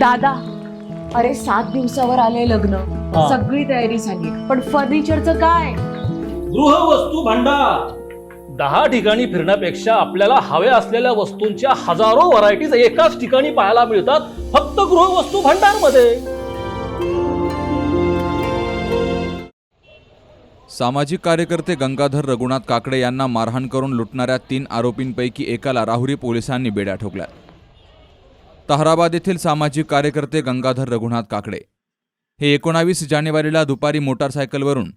दादा अरे सात दिवसावर आले लग्न. हा. सगळी तयारी झाली. पण फर्निचरचं काय? गृहवस्तू भांडार. दहा ठिकाणी फिरण्यापेक्षा आपल्याला हव्या असलेल्या वस्तूंच्या हजारो व्हरायटीज एकाच ठिकाणी पाहायला मिळतात फक्त गृहवस्तू भांडारमध्ये सामाजिक कार्यकर्ते गंगाधर रघुनाथ काकडे यांना मारहाण करून लुटणाऱ्या तीन आरोपींपैकी एकाला राहुरी पोलिसांनी बेड्या ठोकल्या ताहराबाद येथील सामाजिक कार्यकर्ते गंगाधर रघुनाथ काकडे. हे एकोणावीस जानेवारीला दुपारी मोटारसायकलवरून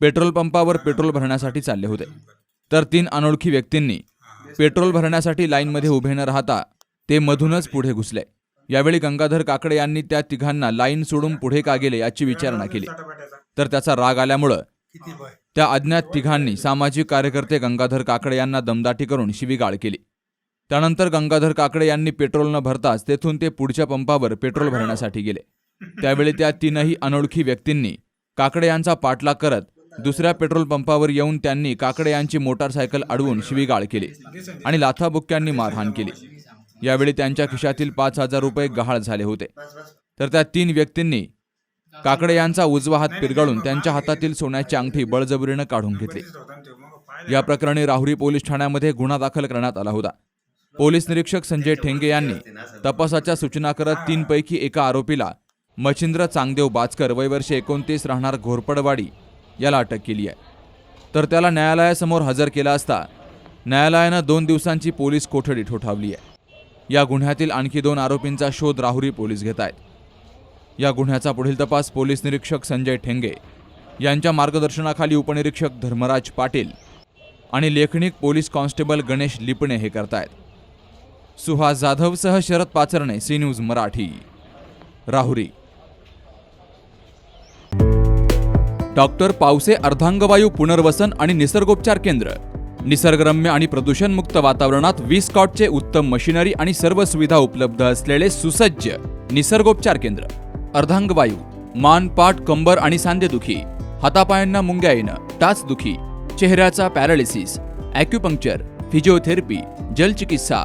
पेट्रोल पंपावर पेट्रोल भरण्यासाठी चालले होते. तर तीन अनोळखी व्यक्तींनी पेट्रोल भरण्यासाठी लाईनमध्ये उभे न राहता ते मधूनच पुढे घुसले. यावेळी गंगाधर काकडे यांनी त्या तिघांना लाईन सोडून पुढे का गेले याची विचारणा केली. तर त्याचा राग आल्यामुळं त्या अज्ञात तिघांनी सामाजिक कार्यकर्ते गंगाधर काकडे यांना दमदाटी करून शिवीगाळ केली. त्यानंतर गंगाधर काकडे यांनी पेट्रोल न भरताच तेथून ते पुढच्या पंपावर पेट्रोल भरण्यासाठी गेले. त्यावेळी त्या तीनही अनोळखी व्यक्तींनी काकडे यांचा पाठलाग करत दुसऱ्या पेट्रोल पंपावर येऊन त्यांनी काकडे यांची मोटारसायकल अडवून शिवीगाळ केली आणि लाथाबुक्क्यांनी मारहाण केली. यावेळी त्यांच्या खिशातील पाच हजार रुपये गहाळ झाले होते. तर त्या तीन व्यक्तींनी काकडे यांचा उजवा हात पिरगाळून त्यांच्या हातातील सोन्याची अंगठी बळजबरीनं काढून घेतली. या प्रकरणी राहुरी पोलीस ठाण्यामध्ये गुन्हा दाखल करण्यात आला होता. पोलीस निरीक्षक संजय ठेंगे यांनी तपासाच्या सूचना करत तीनपैकी एका आरोपीला मच्छिंद्र चांगदेव बाचकर वयवर्षी एकोणतीस राहणार घोरपडवाडी याला अटक केली आहे. तर त्याला न्यायालयासमोर हजर केला असता न्यायालयानं दोन दिवसांची पोलीस कोठडी ठोठावली आहे. या गुन्ह्यातील आणखी दोन आरोपींचा शोध राहुरी पोलीस घेत आहेत. या गुन्ह्याचा पुढील तपास पोलीस निरीक्षक संजय ठेंगे यांच्या मार्गदर्शनाखाली उपनिरीक्षक धर्मराज पाटील आणि लेखनिक पोलीस कॉन्स्टेबल गणेश लिपणे हे करतायत. Suhas जाधवसह Sharad Pacharne C news Marathi. Rahuri. Doctor Pawase अर्धांगवायू पुनर्वसन आणि निसर्गोपचार केंद्र. निसर्गरम्य आणि प्रदूषणमुक्त वातावरणात वीस कॉटचे उत्तम मशिनरी आणि सर्व सुविधा उपलब्ध असलेले सुसज्ज निसर्गोपचार केंद्र. अर्धांगवायू मान पाठ कंबर आणि सांधेदुखी हातापायांना मुंग्या येणं टाचदुखी चेहऱ्याचा पॅरालिसिस ॲक्युपंक्चर फिजिओथेरपी जलचिकित्सा